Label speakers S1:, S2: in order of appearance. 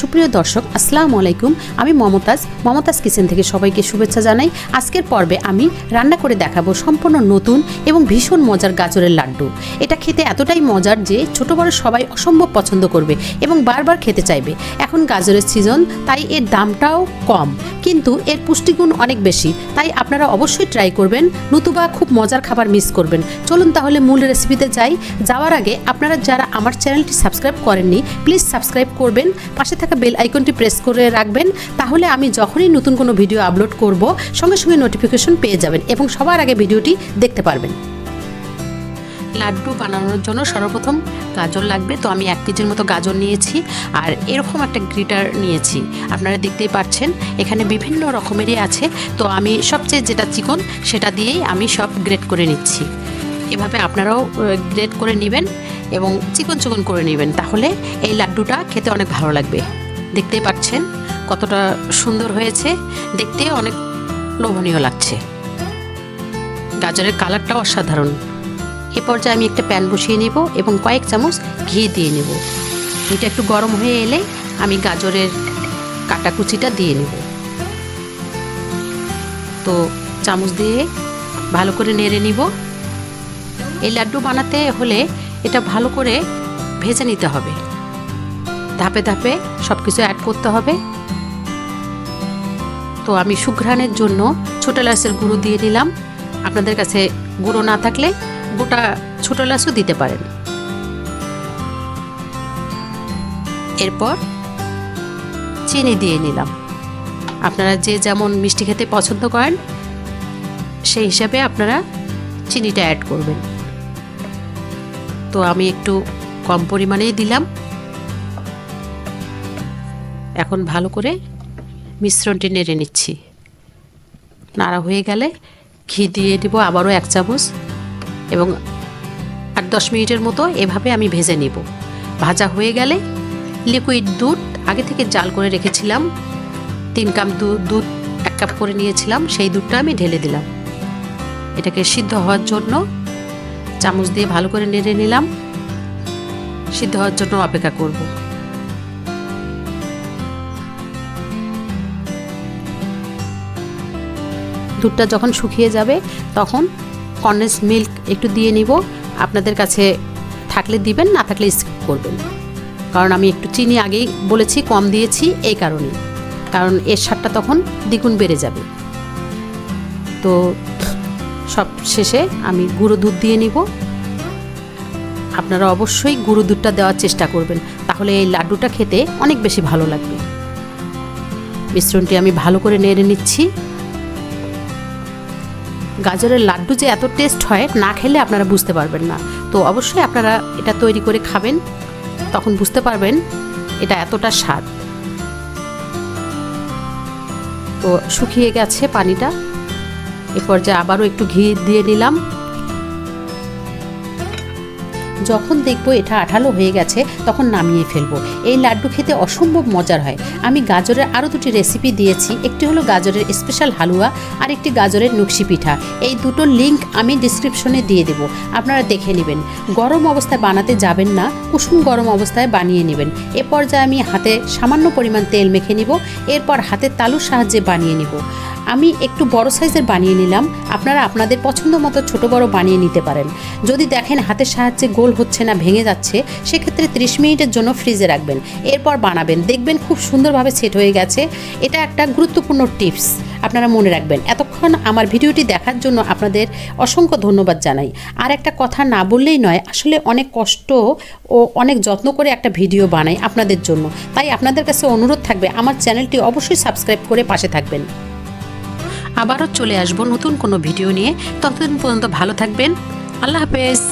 S1: সুপ্রিয় দর্শক, আসসালামু আলাইকুম। আমি মমতাজ মমতাজ কিচেন থেকে সবাইকে শুভেচ্ছা জানাই। আজকের পর্বে আমি রান্না করে দেখাবো সম্পূর্ণ নতুন এবং ভীষণ মজার গাজরের লাড্ডু। এটা খেতে এতটাই মজার যে ছোট বড় সবাই অসম্ভব পছন্দ করবে এবং বারবার খেতে চাইবে। এখন গাজরের সিজন তাই এর দামটাও কম। কিন্তু এর পুষ্টিগুণ অনেক বেশি, তাই আপনারা অবশ্যই ট্রাই করবেন। নতুবা খুব মজার খাবার মিস করবেন। চলুন তাহলে মূল রেসিপিতে যাই। যাওয়ার আগে আপনারা যারা আমার চ্যানেলটি সাবস্ক্রাইব করেননি প্লিজ সাবস্ক্রাইব করবেন। পাশে থাকা বেল আইকনটি প্রেস করে রাখবেন, তাহলে আমি যখনই নতুন কোনো ভিডিও আপলোড করব, সঙ্গে সঙ্গে নোটিফিকেশন পেয়ে যাবেন এবং সবার আগে ভিডিওটি দেখতে পারবেন। লাড্ডু বানানোর জন্য সর্বপ্রথম গাজর লাগবে, তো আমি এক কেজির মতো গাজর নিয়েছি আর এরকম একটা গ্রিটার নিয়েছি। আপনারা দেখতেই পাচ্ছেন, এখানে বিভিন্ন রকমেরই আছে, তো আমি সবচেয়ে যেটা চিকন, সেটা দিয়েই আমি সব গ্রেড করে নিচ্ছি। এভাবে আপনারাও গ্রেড করে নেবেন এবং চিকন চিকন করে নেবেন, তাহলে এই লাড্ডুটা খেতে অনেক ভালো লাগবে। দেখতেই পাচ্ছেন কতটা সুন্দর হয়েছে। দেখতে অনেক লোভনীয় লাগছে। গাজরের কালারটাও অসাধারণ। এ পর্যায়ে আমি একটা প্যান বসিয়ে নেব এবং কয়েক চামচ ঘি দিয়ে নেব। এটা একটু গরম হয়ে এলে আমি গাজরের কাটাকুচিটা দিয়ে নেব। তো চামচ দিয়ে ভালো করে নেড়ে নিব। এই লাড্ডু বানাতে হলে এটা ভালো করে ভেজে নিতে হবে। ধাপে ধাপে সব কিছু অ্যাড করতে হবে। তো আমি সুঘ্রাণের জন্য ছোটো এলাচের গুঁড়ো দিয়ে নিলাম। আপনাদের কাছে গুঁড়ো না থাকলে গোটা ছোটো এলাচও দিতে পারেন। এরপর চিনি দিয়ে নিলাম। আপনারা যে যেমন মিষ্টি খেতে পছন্দ করেন, সেই হিসাবে আপনারা চিনিটা অ্যাড করবেন। তো আমি একটু কম পরিমাণেই দিলাম। এখন ভালো করে মিশ্রণটি নেড়ে নিচ্ছি। নাড়া হয়ে গেলে ঘি দিয়ে দিব আবারও এক চামচ এবং আট দশ মিনিটের মতো এভাবে আমি ভেজে নিব। ভাজা হয়ে গেলে লিকুইড দুধ, আগে থেকে জাল করে রেখেছিলাম, তিন কাপ দুধ এক কাপ করে নিয়েছিলাম, সেই দুধটা আমি ঢেলে দিলাম। এটাকে সিদ্ধ হওয়ার জন্য চামচ দিয়ে ভালো করে নেড়ে নিলাম। সিদ্ধ হওয়ার জন্য অপেক্ষা করব। দুধটা যখন শুকিয়ে যাবে, তখন কন্ডেন্স মিল্ক একটু দিয়ে নিব। আপনাদের কাছে থাকলে দিবেন, না থাকলে স্কিপ করবেন। কারণ আমি একটু চিনি আগেই বলেছি, কম দিয়েছি এই কারণে কারণ এর স্বাদটা তখন দ্বিগুণ বেড়ে যাবে। তো সব শেষে আমি গুঁড়ো দুধ দিয়ে নিব। আপনারা অবশ্যই গুঁড়ো দুধটা দেওয়ার চেষ্টা করবেন। তাহলে এই লাড্ডুটা খেতে অনেক বেশি ভালো লাগবে। মিশ্রণটি আমি ভালো করে নেড়ে নিচ্ছি। গাজরের লাড্ডু যে এত টেস্ট হয়, না খেলে আপনারা বুঝতে পারবেন না। তো অবশ্যই আপনারা এটা তৈরি করে খাবেন, তখন বুঝতে পারবেন এটা এতটা স্বাদ। তো শুকিয়ে গেছে পানিটা। এরপর যে আবারও একটু ঘি দিয়ে নিলাম। যখন দেখব এটা আঠালো হয়ে গেছে, তখন নামিয়ে ফেলব। এই লাড্ডু খেতে অসম্ভব মজার হয়। আমি গাজরের আরও দুটি রেসিপি দিয়েছি। একটি হলো গাজরের স্পেশাল হালুয়া, আর একটি গাজরের নকশি পিঠা। এই দুটো লিঙ্ক আমি ডিসক্রিপশনে দিয়ে দেবো। আপনারা দেখে নেবেন। গরম অবস্থায় বানাতে যাবেন না কুসুম গরম অবস্থায় বানিয়ে নেবেন। এ পর্যায়ে আমি হাতে সামান্য পরিমাণ তেল মেখে নিব। এরপর হাতের তালুর সাহায্যে বানিয়ে নিব। আমি একটু বড় সাইজের বানিয়ে নিলাম। আপনারা আপনাদের পছন্দ মতো ছোট বড় বানিয়ে নিতে পারেন। যদি দেখেন হাতের সাহায্যে গোল হচ্ছে না, ভেঙে যাচ্ছে, সেক্ষেত্রে 30 মিনিটের জন্য ফ্রিজে রাখবেন। এরপর বানাবেন। দেখবেন খুব সুন্দরভাবে সেট হয়ে গেছে। এটা একটা গুরুত্বপূর্ণ টিপস। আপনারা মনে রাখবেন, এতক্ষণ আমার ভিডিওটি দেখার জন্য আপনাদের অসংখ্য ধন্যবাদ জানাই। আর একটা কথা না বললেই নয়, আসলে অনেক কষ্ট ও অনেক যত্ন করে একটা ভিডিও বানাই আপনাদের জন্য। তাই আপনাদের কাছে অনুরোধ থাকবে, আমার চ্যানেলটি অবশ্যই সাবস্ক্রাইব করে পাশে থাকবেন। আবারও চলে আসব নতুন কোনো ভিডিও নিয়ে। ততদিন পর্যন্ত ভালো থাকবেন। আল্লাহ হাফেজ।